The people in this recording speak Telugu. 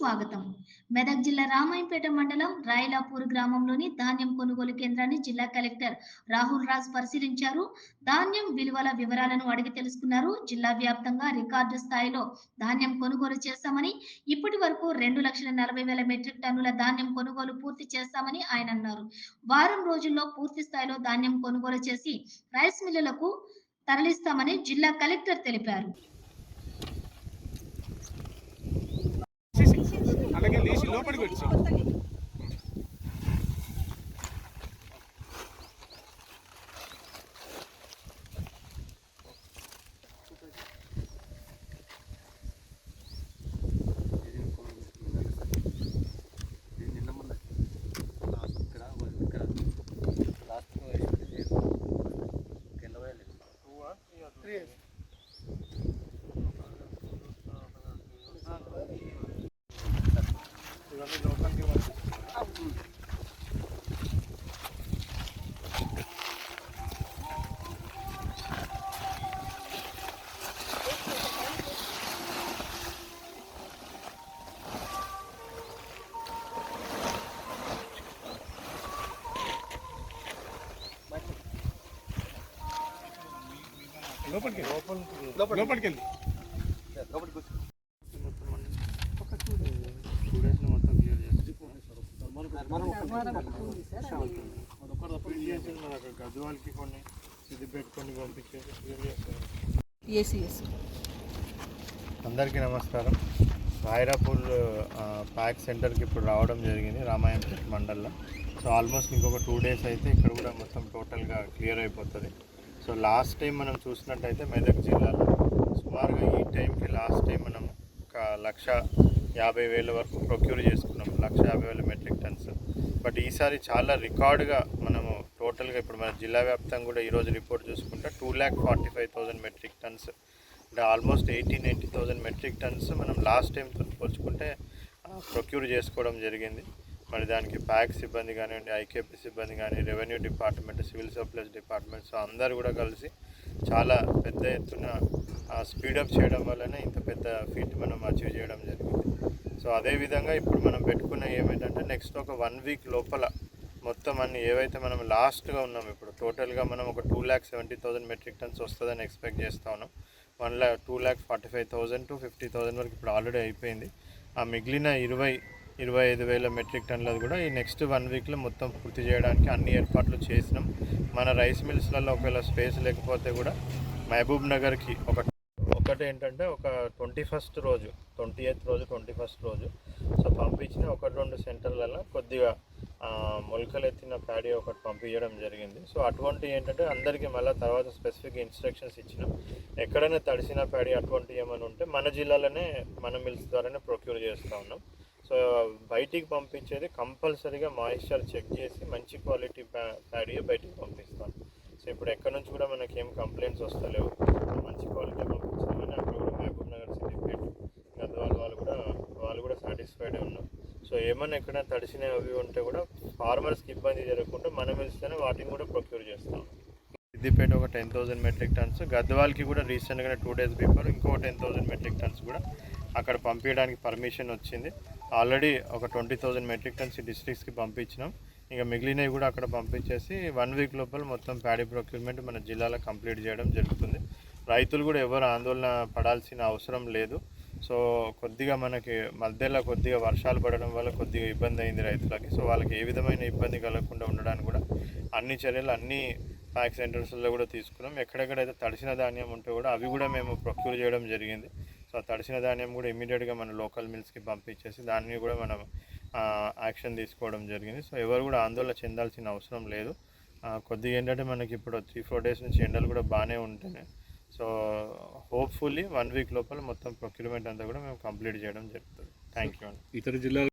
స్వాగతం. మెదక్ జిల్లా రామాయంపేట మండలం రాయలాపూర్ గ్రామంలోని ధాన్యం కొనుగోలు కేంద్రాన్ని జిల్లా కలెక్టర్ రాహుల్ రాజ్ పరిశీలించారు. ధాన్యం విలువల వివరాలను అడిగి తెలుసుకున్నారు. జిల్లా వ్యాప్తంగా రికార్డు స్థాయిలో ధాన్యం కొనుగోలు చేస్తామని ఇప్పటి వరకు రెండు లక్షల నలభై వేల మెట్రిక్ టన్నుల ధాన్యం కొనుగోలు పూర్తి చేస్తామని ఆయన అన్నారు. వారం రోజుల్లో పూర్తి స్థాయిలో ధాన్యం కొనుగోలు చేసి రైస్ మిల్లులకు తరలిస్తామని జిల్లా కలెక్టర్ తెలిపారు. అలాగే లేచి లోపలికి వచ్చి. ఇవన్నీ లోపలికి కొన్ని ఇది పెట్టుకొని పంపించేసి అందరికీ నమస్కారం. రాయరాపూర్ ప్యాక్ సెంటర్కి ఇప్పుడు రావడం జరిగింది రామాయంపేట మండల్లో. సో ఆల్మోస్ట్ ఇంకొక టూ డేస్ అయితే ఇక్కడ కూడా మొత్తం టోటల్గా క్లియర్ అయిపోతుంది. సో లాస్ట్ టైం మనం చూసినట్టయితే మెదక్ జిల్లాలో సుమారుగా ఈ టైంకి లాస్ట్ టైం మనం ఒక లక్ష యాభై వేల వరకు ప్రొక్యూర్ చేసుకున్నాం. లక్ష యాభై వేల మెట్రిక్ టన్స్. బట్ ఈసారి చాలా రికార్డుగా మనము టోటల్గా ఇప్పుడు మన జిల్లా వ్యాప్తంగా కూడా ఈరోజు రిపోర్ట్ చూసుకుంటే two lakh forty five thousand metric tons. అంటే almost eighteen eighty thousand thousand metric tons మనం లాస్ట్ టైంతో పోల్చుకుంటే ప్రొక్యూర్ చేసుకోవడం జరిగింది. మరి దానికి ప్యాక్ సిబ్బంది కానివ్వండి ఐకేపీ సిబ్బంది కానీ revenue department civil supplies departments అందరు కూడా కలిసి చాలా పెద్ద ఎత్తున స్పీడప్ చేయడం వల్లనే ఇంత పెద్ద ఫీట్ మనం అచీవ్ చేయడం జరిగింది. సో అదేవిధంగా ఇప్పుడు మనం పెట్టుకున్న ఏమిటంటే నెక్స్ట్ ఒక వన్ వీక్ లోపల మొత్తం అన్ని ఏవైతే మనం లాస్ట్గా ఉన్నాం ఇప్పుడు టోటల్గా మనం ఒక two lakh seventy thousand metric tons వస్తుందని ఎక్స్పెక్ట్ చేస్తా ఉన్నాం. One lakh two lakh forty five thousand to fifty thousand వరకు ఇప్పుడు ఆల్రెడీ అయిపోయింది. ఆ మిగిలిన ఇరవై ఇరవై ఐదు వేల మెట్రిక్ టన్నులది కూడా ఈ నెక్స్ట్ వన్ వీక్లో మొత్తం పూర్తి చేయడానికి అన్ని ఏర్పాట్లు చేసినాం. మన రైస్ మిల్స్లలో ఒకవేళ స్పేస్ లేకపోతే కూడా మహబూబ్ నగర్కి ఒక ఒకటి ఏంటంటే ఒక ట్వంటీ ఫస్ట్ రోజు ట్వంటీ ఎయిత్ రోజు ట్వంటీ ఫస్ట్ రోజు. సో పంపించిన ఒకటి రెండు సెంటర్లలో కొద్దిగా మొలకలు ఎత్తిన ప్యాడీ ఒకటి పంపించడం జరిగింది. సో అటువంటి ఏంటంటే అందరికీ మళ్ళీ తర్వాత స్పెసిఫిక్ ఇన్స్ట్రక్షన్స్ ఇచ్చినాం. ఎక్కడైనా తడిసిన ప్యాడీ అటువంటి ఏమైనా ఉంటే మన జిల్లాలోనే మన మిల్స్ ద్వారానే ప్రొక్యూర్ చేస్తూ ఉన్నాం. సో బయటికి పంపించేది కంపల్సరీగా మాయిశ్చర్ చెక్ చేసి మంచి క్వాలిటీ ప్యా ప్యాడీ బయటికి పంపిస్తాం సో ఇప్పుడు ఎక్కడి నుంచి కూడా మనకి ఏం కంప్లైంట్స్ వస్తలేవు. మంచి క్వాలిటీ పంపించామని అక్కడ కూడా మహబూబ్ నగర్ సిద్దిపేట గద్వాల వాళ్ళు కూడా వాళ్ళు కూడా సాటిస్ఫైడ్ ఉన్నారు. సో ఏమన్నా ఎక్కడైనా తడిసినవి అవి ఉంటే కూడా ఫార్మర్స్కి ఇబ్బంది జరగకుండా మనం ఇస్తేనే వాటిని కూడా ప్రొక్యూర్ చేస్తాం. సిద్దిపేట ఒక టెన్ థౌసండ్ మెట్రిక్ టన్స్ గద్వాల్కి కూడా రీసెంట్గా టూ డేస్ బిఫోర్ ఇంకో టెన్ థౌసండ్ మెట్రిక్ టన్స్ కూడా అక్కడ పంపించడానికి పర్మిషన్ వచ్చింది. ఆల్రెడీ ఒక ట్వంటీ థౌజండ్ మెట్రిక్ టన్స్ డిస్ట్రిక్ట్స్కి పంపించినాం. ఇంకా మిగిలినవి కూడా అక్కడ పంపించేసి వన్ వీక్ లోపల మొత్తం ప్యాడీ ప్రొక్యూర్మెంట్ మన జిల్లాలో కంప్లీట్ చేయడం జరుగుతుంది. రైతులు కూడా ఎవరు ఆందోళన పడాల్సిన అవసరం లేదు. సో కొద్దిగా మనకి మధ్యలో కొద్దిగా వర్షాలు పడడం వల్ల కొద్దిగా ఇబ్బంది అయింది రైతులకి. సో వాళ్ళకి ఏ విధమైన ఇబ్బంది కలగకుండా ఉండడానికి కూడా అన్ని చర్యలు అన్ని ప్యాక్ సెంటర్స్లో కూడా తీసుకున్నాం. ఎక్కడెక్కడైతే తడిసిన ధాన్యం ఉంటే కూడా అవి కూడా మేము ప్రొక్యూర్ చేయడం జరిగింది. సో తడిసిన ధాన్యం కూడా ఇమీడియట్గా మన లోకల్ మిల్స్కి పంపించేసి దాన్ని కూడా మనం యాక్షన్ తీసుకోవడం జరిగింది. సో ఎవరు కూడా ఆందోళన చెందాల్సిన అవసరం లేదు. కొద్దిగా ఏంటంటే మనకి ఇప్పుడు త్రీ ఫోర్ డేస్ నుంచి ఎండలు కూడా బాగానే ఉంటున్నాయి. సో హోప్ఫుల్లీ వన్ వీక్ లోపల మొత్తం ప్రొక్యూర్మెంట్ అంతా కూడా మేము కంప్లీట్ చేయడం జరుగుతుంది. థ్యాంక్ యూ అండి. ఇతర జిల్లాలు